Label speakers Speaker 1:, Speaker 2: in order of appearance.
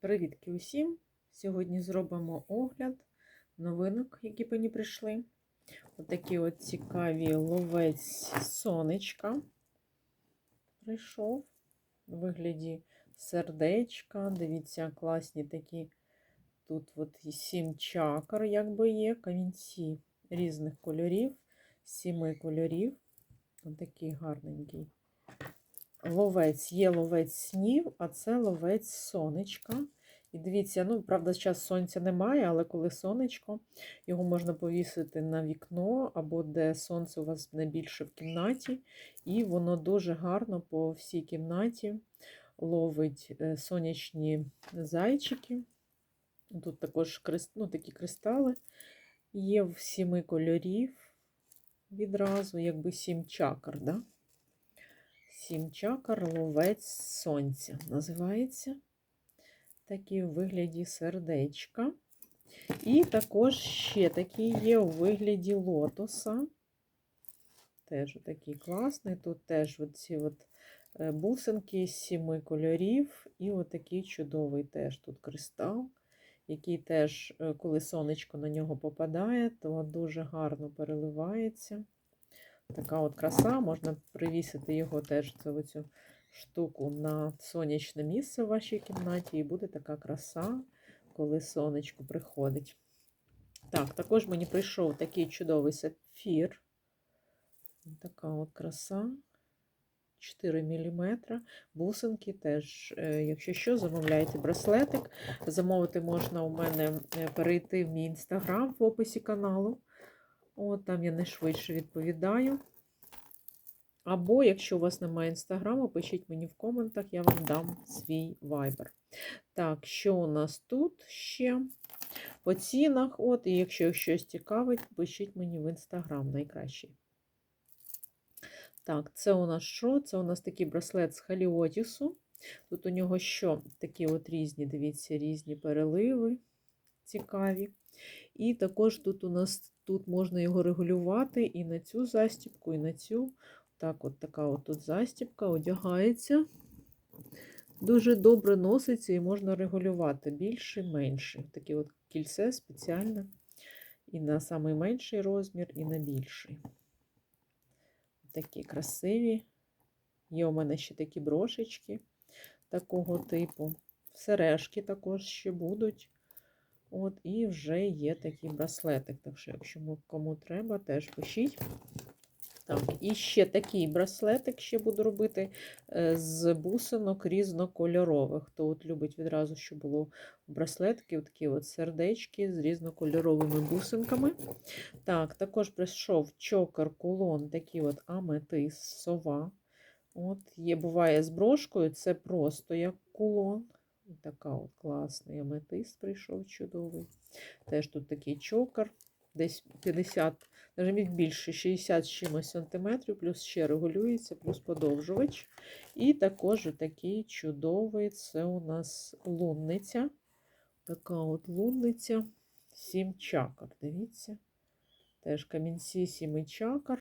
Speaker 1: Привітки усім! Сьогодні зробимо огляд новинок, які мені прийшли. Отакі от цікаві ловець сонечка прийшов у вигляді сердечка. Дивіться, класні такі. Тут от сім чакр, якби є, камінці різних кольорів, сіми кольорів. Отакий гарненький. Ловець є ловець снів, а це ловець сонечка. І дивіться, ну, правда, зараз сонця немає, але коли сонечко, його можна повісити на вікно або де сонце у вас найбільше в кімнаті, і воно дуже гарно по всій кімнаті ловить е, сонячні зайчики. Тут також ну, такі кристали є в сіми кольорів відразу, якби сім чакр. Да? Сім чакр ловець сонця називається. Такі у вигляді сердечка. І також ще такі є у вигляді лотоса. Теж такий класний. Тут теж ці от е, бусинки з сіми кольорів. І отакий чудовий теж тут кристал, який теж, е, коли сонечко на нього попадає, то дуже гарно переливається. Така от краса, можна привісити його теж цю, цю штуку на сонячне місце в вашій кімнаті, і буде така краса, коли сонечко приходить. Так, також мені прийшов такий чудовий сапфір. Така от краса. 4 мм. Бусинки теж, е, якщо що, замовляйте браслетик. Замовити можна у мене е, перейти в мій інстаграм в описі каналу. От, там я найшвидше відповідаю. Або, якщо у вас немає інстаграму, пишіть мені в коментах, я вам дам свій вайбер. Так, що у нас тут ще по цінах? От, і якщо щось цікавить, пишіть мені в інстаграм найкращий. Так, це у нас що? Це у нас такий браслет з халіотісу. Тут у нього що? Такі от різні, дивіться, різні переливи цікаві. І також тут у нас тут можна його регулювати і на цю застібку, і на цю. Так, от така от тут застібка одягається. Дуже добре носиться і можна регулювати більше, менше. Таке от кільце спеціальне. І на найменший розмір, і на більший. Такі красиві. Є у мене ще такі брошечки такого типу. Сережки також ще будуть. От, І вже є такий браслетик. Так що, якщо кому треба, теж пишіть. Так, І ще такий браслетик ще буду робити е, з бусинок різнокольорових. Хто от любить відразу, щоб було браслетки, такі от сердечки з різнокольоровими бусинками. Так, Також прийшов чокер, кулон, такий от аметис, сова. От, є, Буває з брошкою, це просто як кулон. Така от класний аметист прийшов чудовий. Теж тут такий чокер, десь 50, навіть більше 60 з чимось сантиметрів, плюс ще регулюється, плюс подовжувач. І також такий чудовий це у нас лунниця. Така от лунниця, 7 чакр. Дивіться. Теж камінці 7 чакр.